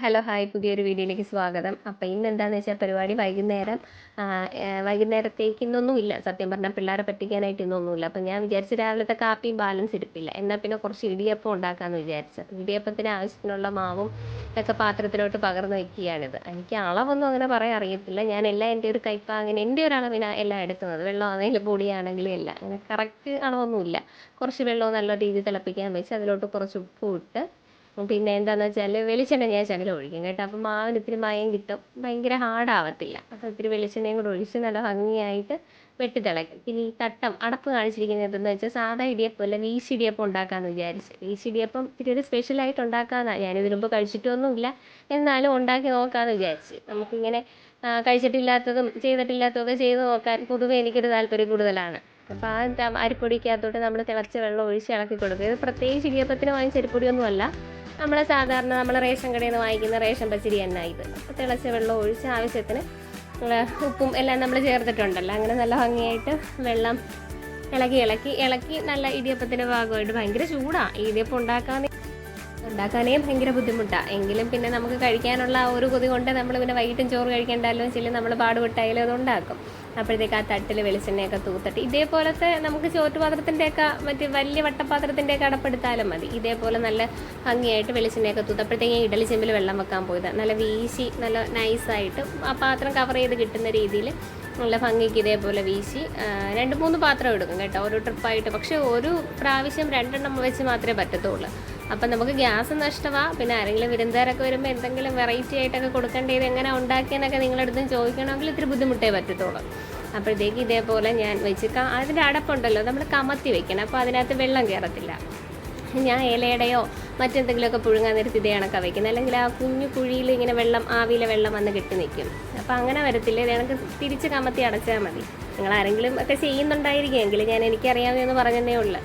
Hello hi പുതിയൊരു വീഡിയോയിലേക്ക് സ്വാഗതം. അപ്പോൾ ഇന്ന് എന്താണെന്ന് വെച്ചാൽ പരിപാടി വൈകുന്നേരം വൈകുന്നേരത്തേക്ക് ഇന്നൊന്നുമില്ല സത്യം പറഞ്ഞാൽ പിള്ളേരെ പറ്റിക്കാനായിട്ട് ഇന്നൊന്നുമില്ല അപ്പം ഞാൻ വിചാരിച്ച് രാവിലത്തെ കാപ്പിയും ബാലൻസ് ഇരിപ്പില്ല എന്നാൽ പിന്നെ കുറച്ച് ഇടിയപ്പം ഉണ്ടാക്കാമെന്ന് വിചാരിച്ചു. ഇടിയപ്പത്തിന് ആവശ്യത്തിനുള്ള മാവും ഒക്കെ പാത്രത്തിലോട്ട് പകർന്ന് വയ്ക്കുകയാണിത് എനിക്ക് അളവൊന്നും അങ്ങനെ പറയാൻ അറിയത്തില്ല. ഞാൻ എല്ലാം എന്റെ ഒരു കൈപ്പാങ്ങനെ എന്റെ ഒരു അളവിനാണ് എല്ലാം എടുക്കുന്നത്. വെള്ളമാണെങ്കിലും പൊടിയാണെങ്കിലും എല്ലാം. അങ്ങനെ കറക്റ്റ് അളവൊന്നുമില്ല കുറച്ച് വെള്ളവും നല്ല രീതിയിൽ തിളപ്പിക്കാൻ വെച്ച് അതിലോട്ട് കുറച്ച് ഉപ്പും ഇട്ട് പിന്നെ എന്താണെന്ന് വെച്ചാൽ വെളിച്ചെണ്ണ ഞാൻ ശകലം ഒഴിക്കും കേട്ടോ. അപ്പം മാവിന് ഇത്തിരി മയം കിട്ടും. ഭയങ്കര ഹാർഡാവത്തില്ല അപ്പോൾ ഇത്തിരി വെളിച്ചെണ്ണയും കൂടെ ഒഴിച്ച് നല്ല ഭംഗിയായിട്ട് വെട്ടി തിളയ്ക്കും. പിന്നെ ഈ തട്ടം അടപ്പ് കാണിച്ചിരിക്കുന്നത് എന്തെന്ന് വെച്ചാൽ സാധാ ഇടിയപ്പം അല്ല വീശി ഇടിയപ്പം ഉണ്ടാക്കാമെന്ന് വിചാരിച്ച്. വീശി ഇടിയപ്പം ഇത്തിരി ഒരു സ്പെഷ്യലായിട്ട് ഉണ്ടാക്കാമെന്നാണ് ഞാനിതിനു മുമ്പ് കഴിച്ചിട്ടൊന്നുമില്ല. എന്നാലും ഉണ്ടാക്കി നോക്കാമെന്ന് വിചാരിച്ച്. നമുക്കിങ്ങനെ കഴിച്ചിട്ടില്ലാത്തതും ചെയ്തിട്ടില്ലാത്തതൊക്കെ ചെയ്ത് നോക്കാൻ പൊതുവെ എനിക്കൊരു താല്പര്യം കൂടുതലാണ്. അപ്പോൾ ആ അരിപ്പൊടിക്കകത്തോട്ട് നമ്മൾ തിളച്ച വെള്ളം ഒഴിച്ച് ഇളക്കി കൊടുക്കുക ഇത് പ്രത്യേകിച്ച് ഇടിയപ്പത്തിന് വാങ്ങിച്ച അരിപ്പൊടിയൊന്നുമല്ല. നമ്മൾ സാധാരണ നമ്മൾ റേഷൻ കടയിൽ നിന്ന് വാങ്ങിക്കുന്ന റേഷൻ പച്ചരി തന്നെ ഇത്. തിളച്ച വെള്ളം ഒഴിച്ച് ആവശ്യത്തിന് ഉപ്പും എല്ലാം നമ്മൾ ചേർത്തിട്ടുണ്ടല്ലോ. അങ്ങനെ നല്ല ഭംഗിയായിട്ട് വെള്ളം ഇളക്കി ഇളക്കി ഇളക്കി നല്ല ഇടിയപ്പത്തിന്റെ ഭാഗമായിട്ട് ഭയങ്കര ചൂടാണ് ഇടിയപ്പം ഉണ്ടാക്കാൻ ഉണ്ടാക്കാനേ ഭയങ്കര ബുദ്ധിമുട്ടാണ് എങ്കിലും പിന്നെ നമുക്ക് കഴിക്കാനുള്ള ഒരു കൊതി കൊണ്ട് നമ്മൾ പിന്നെ വൈകിട്ടും ചോറ് കഴിക്കണ്ടല്ലോ ചില നമ്മൾ പാടുപെട്ടായാലും അത് ഉണ്ടാക്കും. അപ്പോഴത്തേക്ക് ആ തട്ടിൽ വെളിച്ചെണ്ണയൊക്കെ തൂത്തിട്ട് ഇതേപോലത്തെ നമുക്ക് ചോറ്റുപാത്രത്തിന്റെയൊക്കെ മറ്റ് വലിയ വട്ടപാത്രത്തിന്റെയൊക്കെ അടപ്പെടുത്താലും മതി. ഇതേപോലെ നല്ല ഭംഗിയായിട്ട് വെളിച്ചെണ്ണയൊക്കെ തൂത്ത് അപ്പോഴത്തേക്ക് ഇഡലി ചെമ്പിൽ വെള്ളം വെക്കാൻ പോയത്. നല്ല വീശി നല്ല നൈസായിട്ട് ആ പാത്രം കവർ ചെയ്ത് കിട്ടുന്ന രീതിയിൽ നല്ല ഭംഗിക്ക് ഇതേപോലെ വീശി രണ്ട് മൂന്ന് പാത്രം എടുക്കും കേട്ടോ. ഓരോ ട്രിപ്പായിട്ട് പക്ഷേ ഒരു പ്രാവശ്യം രണ്ടെണ്ണം വെച്ച് മാത്രമേ പറ്റത്തുള്ളൂ. അപ്പം നമുക്ക് ഗ്യാസ് നഷ്ടമാണ് പിന്നെ ആരെങ്കിലും വിരുന്നുകാരൊക്കെ വരുമ്പോൾ എന്തെങ്കിലും വെറൈറ്റി ആയിട്ടൊക്കെ കൊടുക്കേണ്ടത് എങ്ങനെ ഉണ്ടാക്കിയെന്നൊക്കെ നിങ്ങളടുത്ത് ചോദിക്കണമെങ്കിൽ ഇത്തിരി ബുദ്ധിമുട്ടേ പറ്റത്തുള്ളൂ. അപ്പോഴത്തേക്ക് ഇതേപോലെ ഞാൻ വെച്ച് അതിന്റെ അടപ്പുണ്ടല്ലോ നമ്മൾ കമത്തി വെക്കണം. അപ്പോൾ അതിനകത്ത് വെള്ളം കയറത്തില്ല ഞാൻ ഇലയുടെയോ മറ്റെന്തെങ്കിലുമൊക്കെ പുഴുങ്ങാൻ നേരത്ത് ഇതേ കണക്കാണ് വെക്കുന്നത്. അല്ലെങ്കിൽ ആ കുഞ്ഞു കുഴിയിൽ ഇങ്ങനെ വെള്ളം ആവിയിലെ വെള്ളം വന്ന് കെട്ടി നിൽക്കും. അപ്പോൾ അങ്ങനെ വരത്തില്ല. ഇത് കണക്ക് തിരിച്ച് കമത്തി അടച്ചാൽ മതി. നിങ്ങൾ ആരെങ്കിലും ഒക്കെ ചെയ്യുന്നുണ്ടായിരിക്കുമെങ്കിൽ ഞാൻ എനിക്കറിയാമെന്ന് പറഞ്ഞതേ ഉള്ളൂ.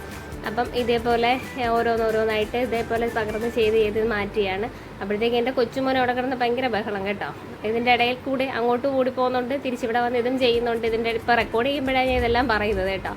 അപ്പം ഇതേപോലെ ഓരോന്നോരോന്നായിട്ട് ഇതേപോലെ പകർന്ന് ചെയ്ത് ചെയ്ത് മാറ്റിയാണ്. അപ്പോഴത്തേക്ക് എന്റെ കൊച്ചുമോൻ അവിടെ കിടന്ന് ഭയങ്കര ബഹളം കേട്ടോ. ഇതിന്റെ ഇടയിൽ കൂടി അങ്ങോട്ട് കൂടി പോകുന്നുണ്ട് തിരിച്ചിവിടെ വന്ന് ഇതും ചെയ്യുന്നുണ്ട്. ഇതിന്റെ ഇപ്പോൾ റെക്കോർഡ് ചെയ്യുമ്പോഴാണ് ഞാൻ ഇതെല്ലാം പറയുന്നത് കേട്ടോ.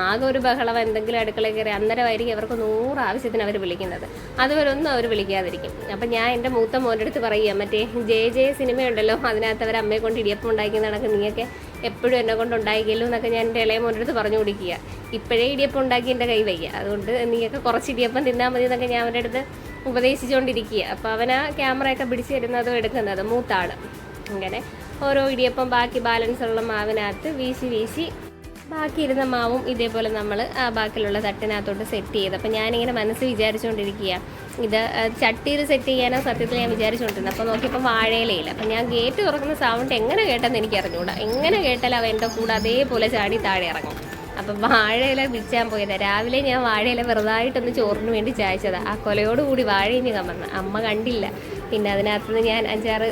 ആകെ ഒരു ബഹളം എന്തെങ്കിലും അടുക്കളയിൽ കയറി അന്നേരമായിരിക്കും അവർക്ക് നൂറ് ആവശ്യത്തിന് അവർ വിളിക്കുന്നത്. അതുവരെ ഒന്നും അവർ വിളിക്കാതിരിക്കും. അപ്പം ഞാൻ എന്റെ മൂത്ത മോന്റെ അടുത്ത് പറയുക മറ്റേ ജെ ജെ സിനിമയുണ്ടല്ലോ അതിനകത്ത് അവർ അമ്മയെ കൊണ്ട് ഇടിയപ്പം ഉണ്ടാക്കി നടക്കുന്ന നീയൊക്കെ എപ്പോഴും എന്നെ കൊണ്ട് ഉണ്ടാക്കിയല്ലോ എന്നൊക്കെ ഞാൻ എന്റെ ഇളയ മോന്റെ അടുത്ത് പറഞ്ഞു കൊടുക്കുക. ഇപ്പോഴേ ഇടിയപ്പം ഉണ്ടാക്കി എന്റെ കൈ വയ്യ. അതുകൊണ്ട് നീയൊക്കെ കുറച്ച് ഇടിയപ്പം തിന്നാൽ മതി എന്നൊക്കെ ഞാൻ അവന്റെ അടുത്ത് ഉപദേശിച്ചുകൊണ്ടിരിക്കുക അപ്പോൾ അവൻ ആ ക്യാമറയൊക്കെ പിടിച്ച് തരുന്നതും എടുക്കുന്നതും. മൂത്താണ്. അങ്ങനെ ഓരോ ഇടിയപ്പം ബാക്കി ബാലൻസ് ഉള്ള മാവിനകത്ത് വീശി വീശി ബാക്കി ഇരുന്ന മാവും ഇതേപോലെ നമ്മൾ ആ ബാക്കിയുള്ള തട്ടിനകത്തോട്ട് സെറ്റ് ചെയ്ത്. അപ്പം ഞാനിങ്ങനെ മനസ്സ് വിചാരിച്ചുകൊണ്ടിരിക്കുക. ഇത് ചട്ടിയിൽ സെറ്റ് ചെയ്യാനോ സത്യത്തിൽ ഞാൻ വിചാരിച്ചുകൊണ്ടിരുന്നത്. അപ്പോൾ നോക്കിയപ്പോൾ വാഴയിലയില്ല അപ്പം ഞാൻ ഗേറ്റ് തുറക്കുന്ന സൗണ്ട് എങ്ങനെ കേട്ടെന്ന് എനിക്ക് അറിഞ്ഞുകൂടാ എങ്ങനെ കേട്ടാലും അവ എന്റെ കൂടെ അതേപോലെ ചാടി താഴെ ഇറങ്ങും. അപ്പം വാഴയില വിൽക്കാൻ പോയത്. രാവിലെ ഞാൻ വാഴയില വെറുതായിട്ടൊന്ന് ചോറിന് വേണ്ടി ചായച്ചതാണ് ആ കൊലയോടുകൂടി വാഴയിഞ്ഞ് കമ്മന്ന് അമ്മ കണ്ടില്ല. പിന്നെ അതിനകത്തുനിന്ന് ഞാൻ അഞ്ചാറ്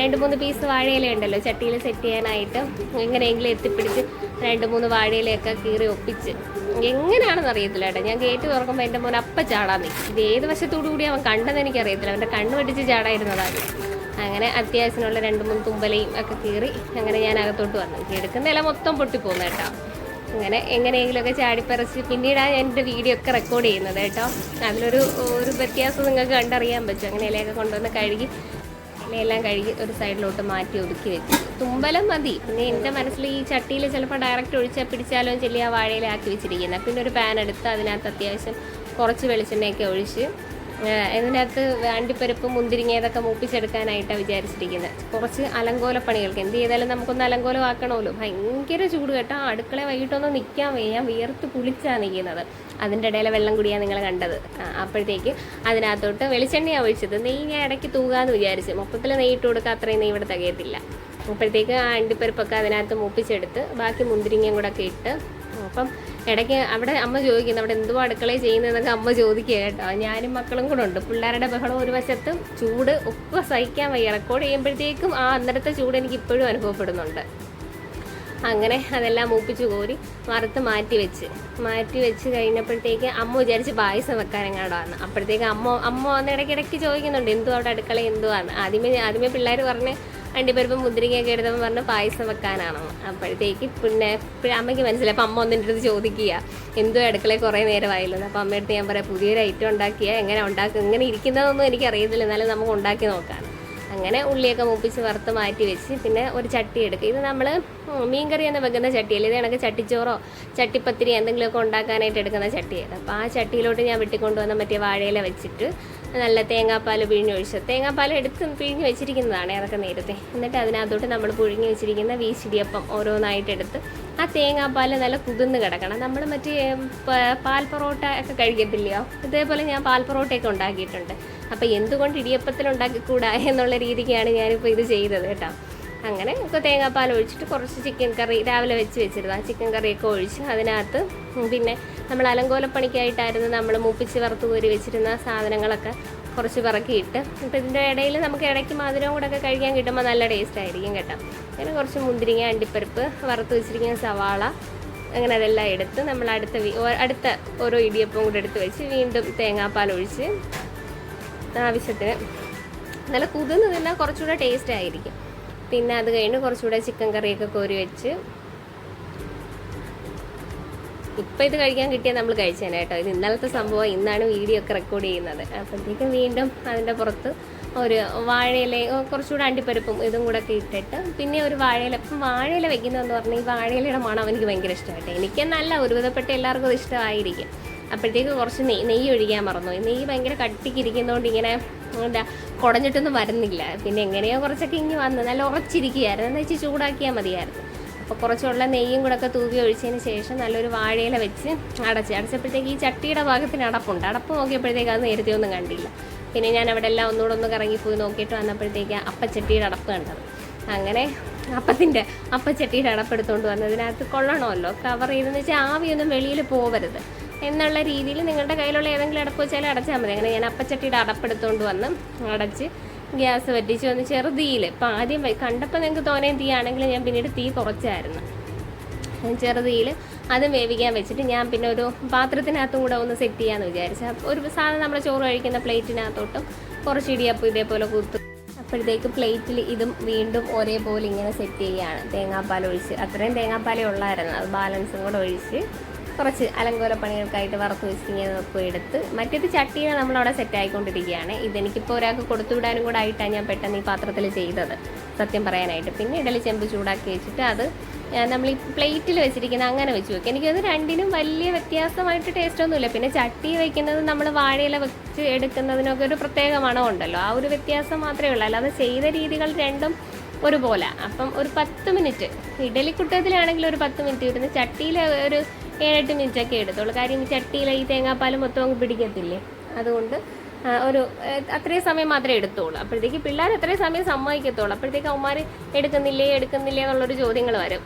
രണ്ട് മൂന്ന് പീസ് വാഴയില ഉണ്ടല്ലോ ചട്ടിയിൽ സെറ്റ് ചെയ്യാനായിട്ട് എങ്ങനെയെങ്കിലും എത്തിപ്പിടിച്ച് രണ്ട് മൂന്ന് വാഴയിലയൊക്കെ കീറി ഒപ്പിച്ച്. എങ്ങനെയാണെന്ന് അറിയത്തില്ല കേട്ടോ. ഞാൻ ഗേറ്റ് തുറക്കുമ്പോൾ എന്റെ മോൻ അപ്പ ചാടാൻ നിൽക്കും ഇത് ഏത് വശത്തോടു കൂടി അവൻ കണ്ടെന്ന് എനിക്കറിയത്തില്ല. അവന്റെ കണ്ണ് പിടിച്ച് ചാടായിരുന്നതാണ് അങ്ങനെ അത്യാവശ്യമുള്ള രണ്ട് മൂന്ന് തുമ്പലയും ഒക്കെ കീറി അങ്ങനെ ഞാൻ അകത്തോട്ട് വന്നു. എടുക്കുന്ന ഇല മൊത്തം പൊട്ടിപ്പോന്നു കേട്ടോ. അങ്ങനെ എങ്ങനെയെങ്കിലുമൊക്കെ ചാടിപ്പറിച്ച് പിന്നീടാണ് ഞാൻ എന്റെ വീഡിയോ ഒക്കെ റെക്കോർഡ് ചെയ്യുന്നത് കേട്ടോ. അതിലൊരു ഒരു വ്യത്യാസം നിങ്ങൾക്ക് കണ്ടറിയാൻ പറ്റും. അങ്ങനെ ഇലയൊക്കെ കൊണ്ടുവന്ന് കഴുകി ഇലയെല്ലാം കഴുകി ഒരു സൈഡിലോട്ട് മാറ്റി ഒതുക്കി വെച്ചു തുമ്പലം മതി. പിന്നെ എന്റെ മനസ്സിൽ ഈ ചട്ടിയിൽ ചിലപ്പോൾ ഡയറക്റ്റ് ഒഴിച്ചാൽ പിടിച്ചാലോ ചെല്ലി ആ വാഴയിലാക്കി വെച്ചിരിക്കുന്നത് പിന്നെ ഒരു പാൻ എടുത്ത് അതിനകത്ത് അത്യാവശ്യം കുറച്ച് വെളിച്ചെണ്ണയൊക്കെ ഒഴിച്ച് ഇതിനകത്ത് അണ്ടിപ്പരിപ്പ് മുന്തിരിങ്ങ ഇതൊക്കെ മൂപ്പിച്ചെടുക്കാനായിട്ടാണ് വിചാരിച്ചിരിക്കുന്നത് കുറച്ച് അലങ്കോല പണികൾക്ക് എന്ത് ചെയ്താലും നമുക്കൊന്ന് അലങ്കോലം ആക്കണമല്ലോ ഭയങ്കര ചൂട് കേട്ടോ. അടുക്കള വൈകിട്ടൊന്നും നിൽക്കാൻ വയ്യ. വിയർത്ത് കുളിച്ചാണ് നിൽക്കുന്നത് അതിന്റെ ഇടയിലെ വെള്ളം കുടിയാണ് നിങ്ങൾ കണ്ടത്. അപ്പോഴത്തേക്ക് അതിനകത്തോട്ട് വെളിച്ചെണ്ണയാണ് ഒഴിച്ചത്. നെയ്യ് ഞാൻ ഇടയ്ക്ക് തൂകാന്ന് വിചാരിച്ചു. മൊത്തത്തിൽ നെയ്യിട്ട് കൊടുക്കുക അത്രയും നെയ്യ് ഇവിടെ തികയത്തില്ല. അപ്പോഴത്തേക്ക് ആ അണ്ടിപ്പരിപ്പൊക്കെ അതിനകത്ത് മൂപ്പിച്ചെടുത്ത് ബാക്കി മുന്തിരിങ്ങയും കൂടെ ഒക്കെ ഇട്ട് അപ്പം ഇടയ്ക്ക് അവിടെ അമ്മ ചോദിക്കുന്നു അവിടെ എന്തുവാ അടുക്കളയിൽ ചെയ്യുന്നതെന്നൊക്കെ അമ്മ ചോദിക്കുക കേട്ടോ. ഞാനും മക്കളും കൂടെ ഉണ്ട്. പിള്ളേരുടെ ബഹളം ഒരു വശത്തും ചൂട് ഒക്കെ സഹിക്കാൻ വയ്യ. റെക്കോർഡ് ചെയ്യുമ്പോഴത്തേക്കും ആ അന്നേരത്തെ ചൂട് എനിക്ക് ഇപ്പോഴും അനുഭവപ്പെടുന്നുണ്ട്. അങ്ങനെ അതെല്ലാം മൂപ്പിച്ചു കോരി വറുത്ത് മാറ്റി വെച്ച്. മാറ്റി വെച്ച് കഴിഞ്ഞപ്പോഴത്തേക്ക് അമ്മ വിചാരിച്ച് പായസം വെക്കാനെങ്ങാടാണ് അപ്പോഴത്തേക്ക് അമ്മ അമ്മ വന്ന് ഇടയ്ക്കിടയ്ക്ക് ചോദിക്കുന്നുണ്ട് എന്തുവാ അവിടെ അടുക്കള എന്തുവാന്ന്? ആദ്യമേ ആദ്യമേ പിള്ളേർ പറഞ്ഞ് അണ്ടിപ്പരിപ്പ് മുന്തിരിങ്ങയൊക്കെ എടുത്തപ്പോൾ പറഞ്ഞ് പായസം വെക്കാനാണോ. അപ്പോഴത്തേക്ക് പിന്നെ അമ്മയ്ക്ക് മനസ്സിലായി. അപ്പം അമ്മ ഒന്നിന്റെ അടുത്ത് ചോദിക്കുക എന്തോ അടുക്കളയിൽ കുറേ നേരമായല്ലോ? അപ്പം അമ്മയടുത്ത് ഞാൻ പറയാം പുതിയൊരു ഐറ്റം ഉണ്ടാക്കിയ എങ്ങനെ ഉണ്ടാക്കുക ഇങ്ങനെ ഇരിക്കുന്നതൊന്നും എനിക്ക് അറിയത്തില്ല എന്നാലും നമുക്ക് ഉണ്ടാക്കി നോക്കാം. അങ്ങനെ ഉള്ളിയൊക്കെ മൂപ്പിച്ച് വറുത്ത് മാറ്റി വെച്ച് പിന്നെ ഒരു ചട്ടി എടുക്കുക. ഇത് നമ്മൾ മീൻകറി എന്ന് വെക്കുന്ന ചട്ടി ഇത് കണക്ക് ചട്ടിച്ചോറോ ചട്ടിപ്പത്തിരി എന്തെങ്കിലുമൊക്കെ ഉണ്ടാക്കാനായിട്ട് എടുക്കുന്ന ചട്ടിയാണ്. അപ്പോൾ ആ ചട്ടിയിലോട്ട് ഞാൻ വെട്ടിക്കൊണ്ടുവന്ന മറ്റേ വാഴയില വെച്ചിട്ട് നല്ല തേങ്ങാപ്പാൽ പിഴിഞ്ഞൊഴിച്ച് തേങ്ങാപ്പാൽ എടുത്ത് പിഴിഞ്ഞ് വെച്ചിരിക്കുന്നതാണ് അതൊക്കെ നേരത്തെ. എന്നിട്ട് അതിനകത്തോട്ട് നമ്മൾ പുഴുങ്ങി വെച്ചിരിക്കുന്ന വീശിടിയപ്പം ഓരോന്നായിട്ട് എടുത്ത് ആ തേങ്ങാപ്പാൽ നല്ല കുതിർന്ന് കിടക്കണം. നമ്മൾ മറ്റേ പാൽ പൊറോട്ട ഒക്കെ കഴിക്കത്തില്ലയോ? ഇതേപോലെ ഞാൻ പാൽ പൊറോട്ടയൊക്കെ ഉണ്ടാക്കിയിട്ടുണ്ട്. അപ്പോൾ എന്തുകൊണ്ട് ഇടിയപ്പത്തിൽ ഉണ്ടാക്കിക്കൂടാ എന്നുള്ള രീതിക്കാണ് ഞാനിപ്പോൾ ഇത് ചെയ്തത് കേട്ടോ. അങ്ങനെ ഒക്കെ തേങ്ങാപ്പാൽ ഒഴിച്ചിട്ട് കുറച്ച് ചിക്കൻ കറി രാവിലെ വെച്ച് വെച്ചിരുന്നു. ആ ചിക്കൻ കറിയൊക്കെ ഒഴിച്ച് അതിനകത്ത് പിന്നെ നമ്മൾ അലങ്കോലപ്പണിക്കായിട്ടായിരുന്നു നമ്മൾ മൂപ്പിച്ച് വറുത്ത് കോരി വെച്ചിരുന്ന സാധനങ്ങളൊക്കെ കുറച്ച് പിറക്കിയിട്ട്. അപ്പം ഇതിന്റെ ഇടയിൽ നമുക്ക് ഇടയ്ക്ക് മധുരവും കൂടെ ഒക്കെ കഴിക്കാൻ കിട്ടുമ്പോൾ നല്ല ടേസ്റ്റ് ആയിരിക്കും കേട്ടോ. അങ്ങനെ കുറച്ച് മുന്തിരിങ്ങ അണ്ടിപ്പരിപ്പ് വറുത്ത് വെച്ചിരിക്കുന്ന സവാള അങ്ങനെ അതെല്ലാം എടുത്ത് നമ്മൾ അടുത്ത അടുത്ത ഓരോ ഇടിയപ്പം കൂടെ എടുത്ത് വെച്ച് വീണ്ടും തേങ്ങാപ്പാൽ ഒഴിച്ച് ആവശ്യത്തിന് നല്ല കുതിർന്ന് തിന്നാൽ കുറച്ചുകൂടെ ടേസ്റ്റ് ആയിരിക്കും. പിന്നെ അത് കഴിഞ്ഞ് കുറച്ചുകൂടെ ചിക്കൻ കറിയൊക്കെ കോരി വെച്ച്. ഇപ്പം ഇത് കഴിക്കാൻ കിട്ടിയാൽ നമ്മൾ കഴിച്ചേനെ കേട്ടോ. ഇത് ഇന്നലത്തെ സംഭവം ഇന്നാണ് വീഡിയോ ഒക്കെ റെക്കോർഡ് ചെയ്യുന്നത്. അപ്പോഴത്തേക്കും വീണ്ടും അതിന്റെ പുറത്ത് ഒരു വാഴയില കുറച്ചുകൂടെ അണ്ടിപ്പരിപ്പും ഇതും കൂടെ ഒക്കെ ഇട്ടിട്ട് പിന്നെ ഒരു വാഴയില ഇപ്പം വാഴയില വെക്കുന്നതെന്ന് പറഞ്ഞാൽ ഈ വാഴയിലയുടെ മണം എനിക്ക് ഭയങ്കര ഇഷ്ടമായിട്ട് എനിക്കെന്നല്ല ഒരുവിധപ്പെട്ട എല്ലാവർക്കും അത് ഇഷ്ടമായിരിക്കും. അപ്പോഴത്തേക്ക് കുറച്ച് നെയ്യ് നെയ്യ് ഒഴിക്കാൻ മറന്നു നെയ്യ് ഭയങ്കര കട്ടിക്കിരിക്കുന്നതുകൊണ്ട് ഇങ്ങനെ എന്താ കുടഞ്ഞിട്ടൊന്നും വരുന്നില്ല. പിന്നെ എങ്ങനെയോ കുറച്ചൊക്കെ ഇങ്ങി വന്ന് നല്ല ഉറച്ചിരിക്കുകയായിരുന്നു. എന്ന് വെച്ച് ചൂടാക്കിയാൽ മതിയായിരുന്നു. അപ്പോൾ കുറച്ചുള്ള നെയ്യും കൂടെ ഒക്കെ തൂവി ഒഴിച്ചതിന് ശേഷം നല്ലൊരു വാഴയില വെച്ച് അടച്ച് അടച്ചപ്പോഴത്തേക്ക് ഈ ചട്ടിയുടെ ഭാഗത്തിന് അടപ്പുണ്ട്. അടപ്പ് നോക്കിയപ്പോഴത്തേക്ക് അത് നേരത്തെ ഒന്നും കണ്ടില്ല. പിന്നെ ഞാൻ അവിടെ എല്ലാം ഒന്നുകൂടെ ഒന്ന് കറങ്ങിപ്പോയി നോക്കിയിട്ട് വന്നപ്പോഴത്തേക്ക് അപ്പച്ചട്ടിയുടെ അടപ്പ് കണ്ടത്. അങ്ങനെ അപ്പത്തിന്റെ അപ്പച്ചട്ടിയുടെ അടപ്പെടുത്തുകൊണ്ട് വന്നതിനകത്ത് കൊള്ളണമല്ലോ. കവർ ചെയ്തെന്ന് വെച്ചാൽ ആവിയൊന്നും വെളിയിൽ പോവരുത്. എന്നുള്ള രീതിയിൽ നിങ്ങളുടെ കയ്യിലുള്ള ഏതെങ്കിലും അടപ്പ് വെച്ചാൽ അടച്ചാൽ മതി. അങ്ങനെ ഞാൻ അപ്പച്ചട്ടിയുടെ അടപ്പെടുത്തുകൊണ്ട് വന്ന് അടച്ച് ഗ്യാസ് വറ്റിച്ച് വന്ന് ചെറുതീയിൽ. ഇപ്പം ആദ്യം കണ്ടപ്പോൾ നിങ്ങൾക്ക് തോന്നിയ തീ ആണെങ്കിൽ ഞാൻ പിന്നീട് തീ കുറച്ചായിരുന്നു. ചെറുതീയിൽ അതും വേവിക്കാൻ വെച്ചിട്ട് ഞാൻ പിന്നെ ഒരു പാത്രത്തിനകത്തും കൂടെ ഒന്ന് സെറ്റ് ചെയ്യാമെന്ന് വിചാരിച്ചു. ഒരു സാധനം നമ്മൾ ചോറ് കഴിക്കുന്ന പ്ലേറ്റിനകത്തോട്ടും കുറച്ച് ഇടിയപ്പം ഇതേപോലെ കുത്തു അപ്പോഴത്തേക്ക് പ്ലേറ്റിൽ ഇതും വീണ്ടും ഒരേപോലെ ഇങ്ങനെ സെറ്റ് ചെയ്യുകയാണ്. തേങ്ങാപ്പാൽ ഒഴിച്ച്. അത്രയും തേങ്ങാപ്പാലേ ഉള്ളായിരുന്നു. അത് ബാലൻസും കൂടെ ഒഴിച്ച് കുറച്ച് അലങ്കോല പണികൾക്കായിട്ട് വറുത്ത് വെച്ചിങ്ങനെ എടുത്ത് മറ്റേത് ചട്ടീനെ നമ്മളവിടെ സെറ്റ് ആയിക്കൊണ്ടിരിക്കുകയാണ്. ഇതെനിക്കിപ്പോൾ ഒരാൾക്ക് കൊടുത്തുവിടാനും കൂടെ ആയിട്ടാണ് ഞാൻ പെട്ടെന്ന് ഈ പാത്രത്തിൽ ചെയ്തത്. സത്യം പറയാനായിട്ട്. പിന്നെ ഇഡലി ചെമ്പ് ചൂടാക്കി വെച്ചിട്ട് അത് നമ്മൾ ഈ പ്ലേറ്റിൽ വെച്ചിരിക്കുന്ന അങ്ങനെ വെച്ച് വെക്കും. എനിക്കത് രണ്ടിനും വലിയ വ്യത്യാസമായിട്ട് ടേസ്റ്റ് ഒന്നുമില്ല. പിന്നെ ചട്ടി വയ്ക്കുന്നത് നമ്മൾ വാഴയില വെച്ച് എടുക്കുന്നതിനൊക്കെ ഒരു പ്രത്യേക മണമുണ്ടല്ലോ. ആ ഒരു വ്യത്യാസം മാത്രമേ ഉള്ളൂ. അല്ലാതെ ചെയ്ത രീതികൾ രണ്ടും ഒരുപോലെ. അപ്പം ഒരു പത്ത് മിനിറ്റ് ഇഡലിക്കുട്ടത്തിലാണെങ്കിൽ ഒരു പത്ത് മിനിറ്റ് ഇരുന്ന് ചട്ടിയിൽ ഒരു ഏഴെട്ട് മിനിറ്റ് ഒക്കെ എടുത്തോളൂ കാര്യം ഈ ചട്ടിയിൽ ഈ തേങ്ങാപ്പാൽ മൊത്തം അങ്ങ് പിടിക്കത്തില്ലേ? അതുകൊണ്ട് ഒരു അത്രയും സമയം മാത്രമേ എടുത്തോളൂ അപ്പോഴത്തേക്ക് പിള്ളേർ അത്രയും സമയം സമ്മതിക്കത്തുള്ളൂ. അപ്പോഴത്തേക്ക് അവന്മാർ എടുക്കുന്നില്ലേ എടുക്കുന്നില്ലേ എന്നുള്ളൊരു ചോദ്യങ്ങൾ വരും.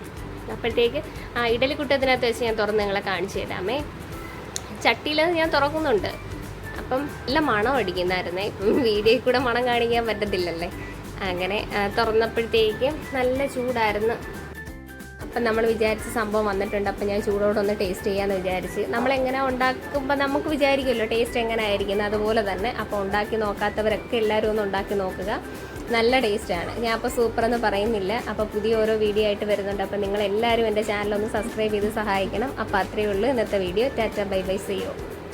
അപ്പോഴത്തേക്ക് ആ ഇഡലിക്കുട്ടത്തിനകത്ത് വെച്ച് ഞാൻ തുറന്ന് നിങ്ങളെ കാണിച്ചു തരാമേ ചട്ടിയിൽ ഞാൻ തുറക്കുന്നുണ്ട്. അപ്പം നല്ല മണം അടിക്കുന്നായിരുന്നേ ഇപ്പം വീഡിയോയിൽ കൂടെ മണം കാണിക്കാൻ പറ്റത്തില്ലല്ലേ? അങ്ങനെ തുറന്നപ്പോഴത്തേക്ക് നല്ല ചൂടായിരുന്നു. അപ്പം നമ്മൾ വിചാരിച്ച സംഭവം വന്നിട്ടുണ്ട്. അപ്പം ഞാൻ ചൂടോടെ ഒന്ന് ടേസ്റ്റ് ചെയ്യാമെന്ന് വിചാരിച്ച്. നമ്മളെങ്ങനെ ഉണ്ടാക്കുമ്പോൾ നമുക്ക് വിചാരിക്കുമല്ലോ ടേസ്റ്റ് എങ്ങനെ ആയിരിക്കും അതുപോലെ തന്നെ. അപ്പോൾ ഉണ്ടാക്കി നോക്കാത്തവരൊക്കെ എല്ലാവരും ഒന്ന് ഉണ്ടാക്കി നോക്കുക. നല്ല ടേസ്റ്റാണ് ഞാൻ അപ്പോൾ സൂപ്പർ എന്ന് പറയുന്നില്ല. അപ്പോൾ പുതിയ ഓരോ വീഡിയോ ആയിട്ട് വരുന്നുണ്ട്. അപ്പോൾ നിങ്ങൾ എല്ലാവരും എന്റെ ചാനലൊന്ന് സബ്സ്ക്രൈബ് ചെയ്ത് സഹായിക്കണം. അപ്പോൾ അത്രയേ ഉള്ളൂ. ഇന്നത്തെ വീഡിയോ ടാറ്റ ബൈ ബൈ സിയോ